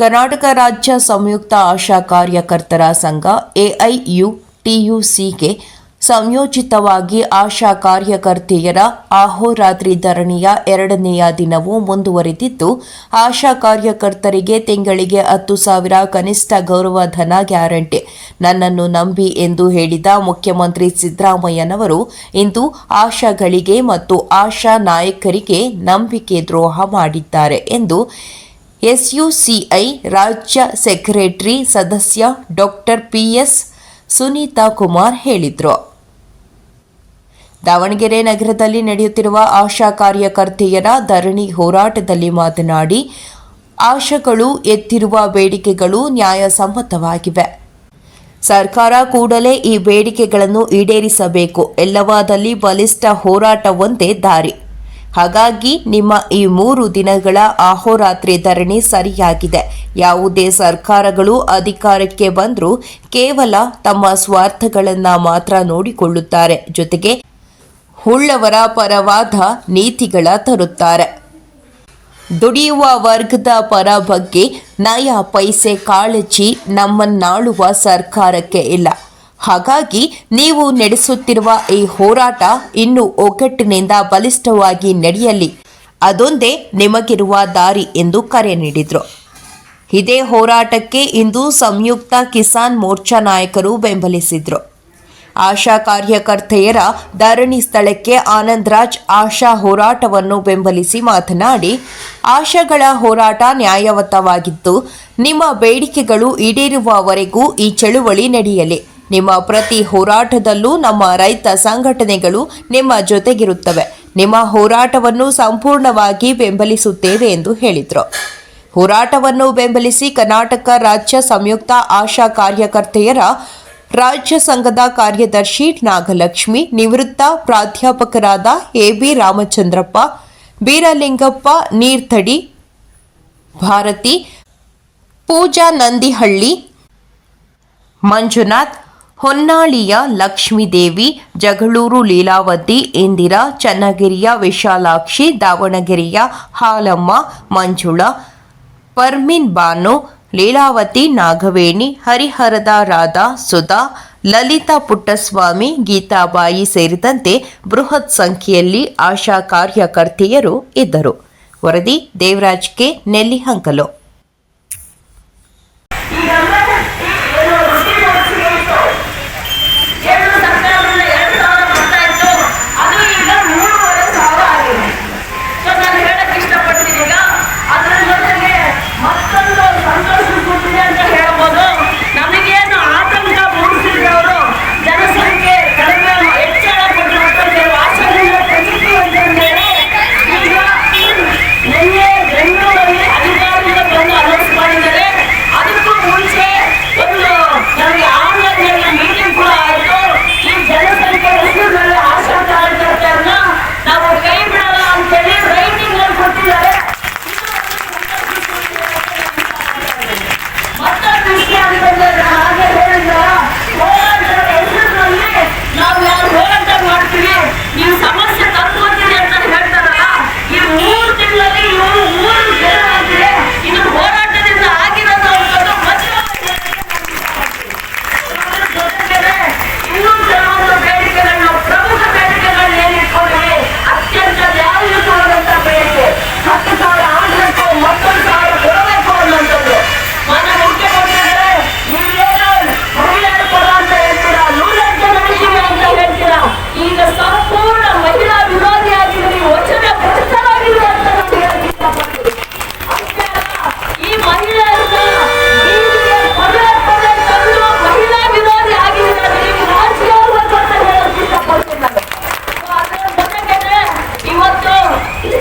ಕರ್ನಾಟಕ ರಾಜ್ಯ ಸಂಯುಕ್ತ ಆಶಾ ಕಾರ್ಯಕರ್ತರ ಸಂಘ ಎಐಯುಟಿಯುಸಿಗೆ ಸಂಯೋಜಿತವಾಗಿ ಆಶಾ ಕಾರ್ಯಕರ್ತೆಯರ ಆಹೋರಾತ್ರಿ ಧರಣಿಯ ಎರಡನೆಯ ದಿನವೂ ಮುಂದುವರೆದಿದ್ದು, ಆಶಾ ಕಾರ್ಯಕರ್ತರಿಗೆ ತಿಂಗಳಿಗೆ ಹತ್ತು ಸಾವಿರ ಕನಿಷ್ಠ ಗೌರವಧನ ಗ್ಯಾರಂಟಿ. ನನ್ನನ್ನು ನಂಬಿ ಎಂದು ಹೇಳಿದ ಮುಖ್ಯಮಂತ್ರಿ ಸಿದ್ದರಾಮಯ್ಯನವರು, ಇಂದು ಆಶಾಗಳಿಗೆ ಮತ್ತು ಆಶಾ ನಾಯಕರಿಗೆ ನಂಬಿಕೆ ದ್ರೋಹ ಮಾಡಿದ್ದಾರೆ ಎಂದು ಎಸ್ಯುಸಿಐ ರಾಜ್ಯ ಸೆಕ್ರೆಟರಿ ಸದಸ್ಯ ಡಾಕ್ಟರ್ ಪಿಎಸ್ ಸುನೀತಾ ಕುಮಾರ್ ಹೇಳಿದರು. ದಾವಣಗೆರೆ ನಗರದಲ್ಲಿ ನಡೆಯುತ್ತಿರುವ ಆಶಾ ಕಾರ್ಯಕರ್ತೆಯರ ಧರಣಿ ಹೋರಾಟದಲ್ಲಿ ಮಾತನಾಡಿ, ಆಶಗಳು ಎತ್ತಿರುವ ಬೇಡಿಕೆಗಳು ನ್ಯಾಯಸಮ್ಮತವಾಗಿವೆ. ಸರ್ಕಾರ ಕೂಡಲೇ ಈ ಬೇಡಿಕೆಗಳನ್ನು ಈಡೇರಿಸಬೇಕು. ಎಲ್ಲವಾದಲ್ಲಿ ಬಲಿಷ್ಠ ಹೋರಾಟವೊಂದೇ ದಾರಿ. ಹಾಗಾಗಿ ನಿಮ್ಮ ಈ ಮೂರು ದಿನಗಳ ಆಹೋರಾತ್ರಿ ಧರಣಿ ಸರಿಯಾಗಿದೆ. ಯಾವುದೇ ಸರ್ಕಾರಗಳು ಅಧಿಕಾರಕ್ಕೆ ಬಂದರೂ ಕೇವಲ ತಮ್ಮ ಸ್ವಾರ್ಥಗಳನ್ನು ಮಾತ್ರ ನೋಡಿಕೊಳ್ಳುತ್ತಾರೆ. ಜೊತೆಗೆ ಉಳ್ಳವರ ಪರವಾದ ನೀತಿಗಳ ತರುತ್ತಾರೆ. ದುಡಿಯುವ ವರ್ಗದ ಪರ ಬಗ್ಗೆ ನಯ ಪೈಸೆ ಕಾಳಜಿ ನಮ್ಮನ್ನಾಳುವ ಸರ್ಕಾರಕ್ಕೆ ಇಲ್ಲ. ಹಾಗಾಗಿ ನೀವು ನಡೆಸುತ್ತಿರುವ ಈ ಹೋರಾಟ ಇನ್ನೂ ಒಗ್ಗಟ್ಟಿನಿಂದ ಬಲಿಷ್ಠವಾಗಿ ನಡೆಯಲಿ. ಅದೊಂದೇ ನಿಮಗಿರುವ ದಾರಿ ಎಂದು ಕರೆ ನೀಡಿದರು. ಇದೇ ಹೋರಾಟಕ್ಕೆ ಇಂದು ಸಂಯುಕ್ತ ಕಿಸಾನ್ ಮೋರ್ಚಾ ನಾಯಕರು ಬೆಂಬಲಿಸಿದರು. ಆಶಾ ಕಾರ್ಯಕರ್ತೆಯರ ಧರಣಿ ಸ್ಥಳಕ್ಕೆ ಆನಂದರಾಜ್ ಆಶಾ ಹೋರಾಟವನ್ನು ಬೆಂಬಲಿಸಿ ಮಾತನಾಡಿ, ಆಶಾಗಳ ಹೋರಾಟ ನ್ಯಾಯವತ್ತವಾಗಿದ್ದು ನಿಮ್ಮ ಬೇಡಿಕೆಗಳು ಈಡೇರುವವರೆಗೂ ಈ ಚಳುವಳಿ ನಡೆಯಲಿ. ನಿಮ್ಮ ಪ್ರತಿ ಹೋರಾಟದಲ್ಲೂ ನಮ್ಮ ರೈತ ಸಂಘಟನೆಗಳು ನಿಮ್ಮ ಜೊತೆಗಿರುತ್ತವೆ. ನಿಮ್ಮ ಹೋರಾಟವನ್ನು ಸಂಪೂರ್ಣವಾಗಿ ಬೆಂಬಲಿಸುತ್ತೇವೆ ಎಂದು ಹೇಳಿದರು. ಹೋರಾಟವನ್ನು ಬೆಂಬಲಿಸಿ ಕರ್ನಾಟಕ ರಾಜ್ಯ ಸಂಯುಕ್ತ ಆಶಾ ಕಾರ್ಯಕರ್ತೆಯರ ರಾಜ್ಯ ಸಂಘದ ಕಾರ್ಯದರ್ಶಿ ನಾಗಲಕ್ಷ್ಮಿ, ನಿವೃತ್ತ ಪ್ರಾಧ್ಯಾಪಕರಾದ ಎಬಿ ರಾಮಚಂದ್ರಪ್ಪ, ಬೀರಲಿಂಗಪ್ಪ, ನೀರ್ತಡಿ, ಭಾರತಿ, ಪೂಜಾ ನಂದಿಹಳ್ಳಿ, ಮಂಜುನಾಥ್ ಹೊನ್ನಾಳಿಯ ಲಕ್ಷ್ಮೀದೇವಿ, ಜಗಳೂರು ಲೀಲಾವತಿ, ಇಂದಿರಾ, ಚನ್ನಗಿರಿಯ ವಿಶಾಲಾಕ್ಷಿ, ದಾವಣಗೆರೆಯ ಹಾಲಮ್ಮ, ಮಂಜುಳಾ, ಪರ್ಮಿನ್ ಬಾನು, ಲೀಲಾವತಿ ನಾಗವೇಣಿ, ಹರಿಹರದ ರಾಧಾ, ಸುಧಾ, ಲಲಿತಾ ಪುಟ್ಟಸ್ವಾಮಿ, ಗೀತಾಬಾಯಿ ಸೇರಿದಂತೆ ಬೃಹತ್ ಸಂಖ್ಯೆಯಲ್ಲಿ ಆಶಾ ಕಾರ್ಯಕರ್ತೆಯರು ಇದ್ದರು. ವರದಿ ದೇವರಾಜ್ ಕೆ. ನೆಲ್ಲಿಹಂಕಲು.